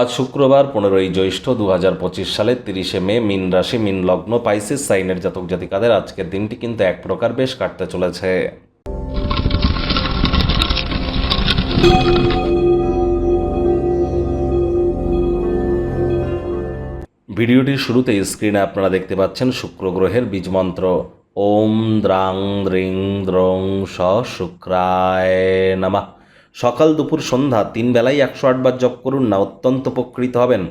আজ শুক্রবার, পনেরোই জ্যৈষ্ঠ দু হাজার পঁচিশ সালের তিরিশে মে, মিন রাশি, মিন লগ্ন, পাইসিস সাইনের জাতক জাতিকাদের আজকের দিনটি কিন্তু এক প্রকার বেশ কাটতে চলেছে। ভিডিওটির শুরুতেই স্ক্রিনে আপনারা দেখতে পাচ্ছেন শুক্র গ্রহের বীজমন্ত্র ওম দ্রাং দ্রিং দ্রং স শুক্রায় নামা। সকাল দুপুর সন্ধ্যা তিন বেলায় একশো আটবার জপ করুন না, অত্যন্ত উপকৃত হবেন।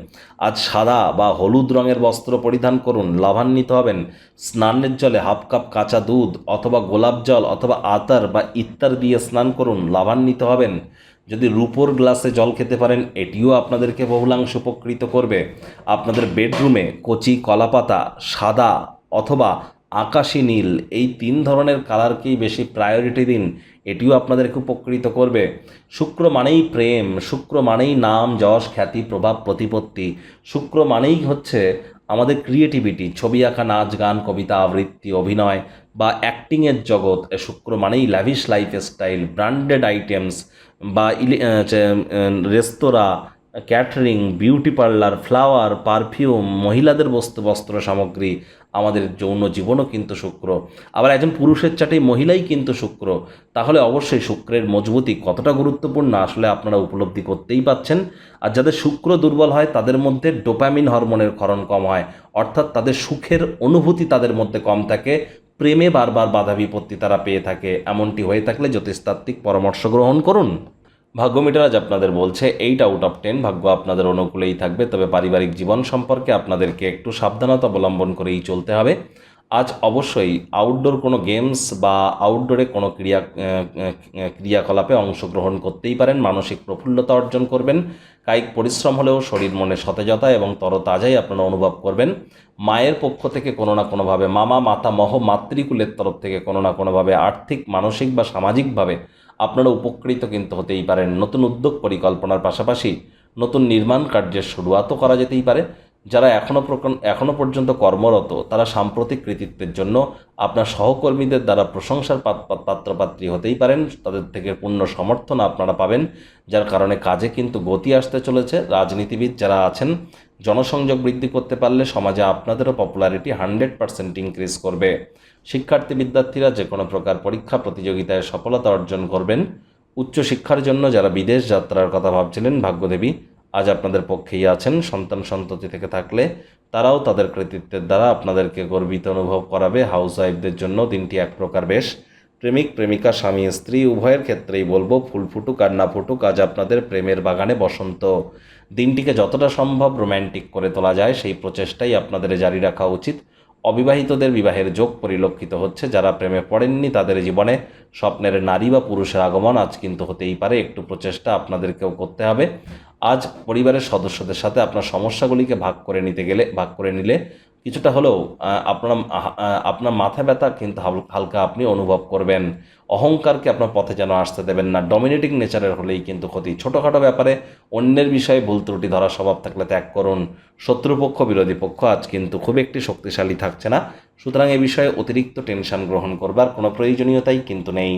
আজ সাদা বা হলুদ রঙের বস্ত্র পরিধান করুন, লাভান্বিত হবেন। স্নানের জলে হাফ কাপ কাঁচা দুধ অথবা গোলাপ জল অথবা আতার বা ইত্তার দিয়ে স্নান করুন, লাভান্বিত হবেন। যদি রূপোর গ্লাসে জল খেতে পারেন, এটিও আপনাদেরকে বহুলাংশ উপকৃত করবে। আপনাদের বেডরুমে কচি কলাপাতা, সাদা অথবা আকাশি নীল, এই তিন ধরনের কালারকেই বেশি প্রায়োরিটি দিন। এটিও আপনাদেরকে উপকৃত করবে। শুক্র মানেই প্রেম, শুক্র মানেই নাম, যশ, খ্যাতি, প্রভাব, প্রতিপত্তি। শুক্র মানেই হচ্ছে আমাদের ক্রিয়েটিভিটি ছবি আঁকা, নাচ, গান, কবিতা, আবৃত্তি, অভিনয় বা অ্যাক্টিংয়ের জগৎ। শুক্র মানেই ল্যাভিশ লাইফস্টাইল ব্র্যান্ডেড আইটেমস বা restaurant catering beauty parlour flower perfume মহিলাদের বস্তু, বস্ত্র সামগ্রী আমাদের যৌন জীবনও কিন্তু শুক্র। আবার একজন পুরুষের চাটে মহিলাই কিন্তু শুক্র। তাহলে অবশ্যই শুক্রের মজবুতি কতটা গুরুত্বপূর্ণ আসলে আপনারা উপলব্ধি করতেই পাচ্ছেন। আর যাদের শুক্র দুর্বল হয়, তাদের মধ্যে ডোপামিন হরমোনের ক্ষরণ কম হয়। অর্থাৎ তাদের সুখের অনুভূতি তাদের মধ্যে কম থাকে। প্রেমে বারবার বাধা বিপত্তি তারা পেয়ে থাকে। এমনটি হয়ে থাকলে জ্যোতিষতাত্ত্বিক পরামর্শ গ্রহণ করুন। ভাগ্য মিটার আজ আপনাদের বলছে এইট আউট অফ টেন ভাগ্য আপনাদের অনুকূলেই থাকবে, তবে পারিবারিক জীবন সম্পর্কে আপনাদেরকে একটু সাবধানতা অবলম্বন করেই চলতে হবে। আজ অবশ্যই আউটডোর কোনো গেমস বা আউটডোরে কোনো ক্রিয়া ক্রিয়াকলাপে অংশগ্রহণ করতেই পারেন, মানসিক প্রফুল্লতা অর্জন করবেন, কায়িক পরিশ্রম হলেও শরীর মনে সতেজতা এবং তরতাজাই আপনারা অনুভব করবেন। মায়ের পক্ষ থেকে কোনো না কোনোভাবে মামা, মাতা, মহ, মাতৃকুলের তরফ থেকে কোনো না কোনোভাবে আর্থিক, মানসিক বা সামাজিকভাবে আপনারা উপকৃত কিন্তু হতেই পারেন নতুন উদ্যোগ পরিকল্পনার পাশাপাশি নতুন নির্মাণ কার্যের শুরুয়াতও করা যেতেই পারে। যারা এখনও এখনও পর্যন্ত কর্মরত, তারা সাম্প্রতিক কৃতিত্বের জন্য আপনার সহকর্মীদের দ্বারা প্রশংসার পাত- পাত- পাত্রপাত্রী হতেই পারেন। তাদের থেকে পূর্ণ সমর্থন আপনারা পাবেন, যার কারণে কাজে কিন্তু গতি আসতে চলেছে। রাজনীতিবিদ যারা আছেন জনসংযোগ বৃদ্ধি করতে পারলে সমাজে আপনাদেরও পপুলারিটি হান্ড্রেড পার্সেন্ট ইনক্রিজ করবে। শিক্ষার্থী বিদ্যার্থীরা যে কোনো প্রকার পরীক্ষা প্রতিযোগিতায় সফলতা অর্জন করবেন। উচ্চশিক্ষার জন্য যারা বিদেশ যাত্রার কথা ভাবছিলেন, ভাগ্যদেবী, আজ আপনাদের পক্ষেই আছেন। সন্তান সন্ততি থেকে থাকলে তারাও তাদের কৃতিত্বের দ্বারা আপনাদেরকে গর্বিত অনুভব করাবে। হাউস ওয়াইফদের জন্য দিনটি এক প্রকার বেশ। প্রেমিক, প্রেমিকা, স্বামী, স্ত্রী, উভয়ের ক্ষেত্রেই বলব, ফুল ফুটুক আর না ফুটুক, আজ আপনাদের প্রেমের বাগানে বসন্ত। দিনটিকে যতটা সম্ভব রোম্যান্টিক করে তোলা যায়, সেই প্রচেষ্টাই আপনাদের জারি রাখা উচিত। অবিবাহিতদের বিবাহের যোগ পরিলক্ষিত হচ্ছে, যারা প্রেমে পড়েননি তাদের জীবনে স্বপ্নের নারী বা পুরুষের আগমন আজ কিন্তু হতেই পারে, একটু প্রচেষ্টা আপনাদেরকেও করতে হবে। আজ পরিবারের সদস্যদের সাথে আপনার সমস্যাগুলিকে ভাগ করে নিতে গেলে, ভাগ করে নিলে কিছুটা হলেও আপনার আপনার মাথা ব্যথা কিন্তু হালকা আপনি অনুভব করবেন। অহংকারকে আপনার পথে যেন আসতে দেবেন না। ডমিনেটিং নেচারের হলেই কিন্তু ক্ষতি। ছোটোখাটো ব্যাপারে অন্যের বিষয়ে ভুল ত্রুটি ধরার স্বভাব থাকলে ত্যাগ করুন। শত্রুপক্ষ, বিরোধী পক্ষ আজ কিন্তু খুব একটি শক্তিশালী থাকছে না। সুতরাং এ বিষয়ে অতিরিক্ত টেনশন গ্রহণ করবার কোনো প্রয়োজনীয়তাই কিন্তু নেই।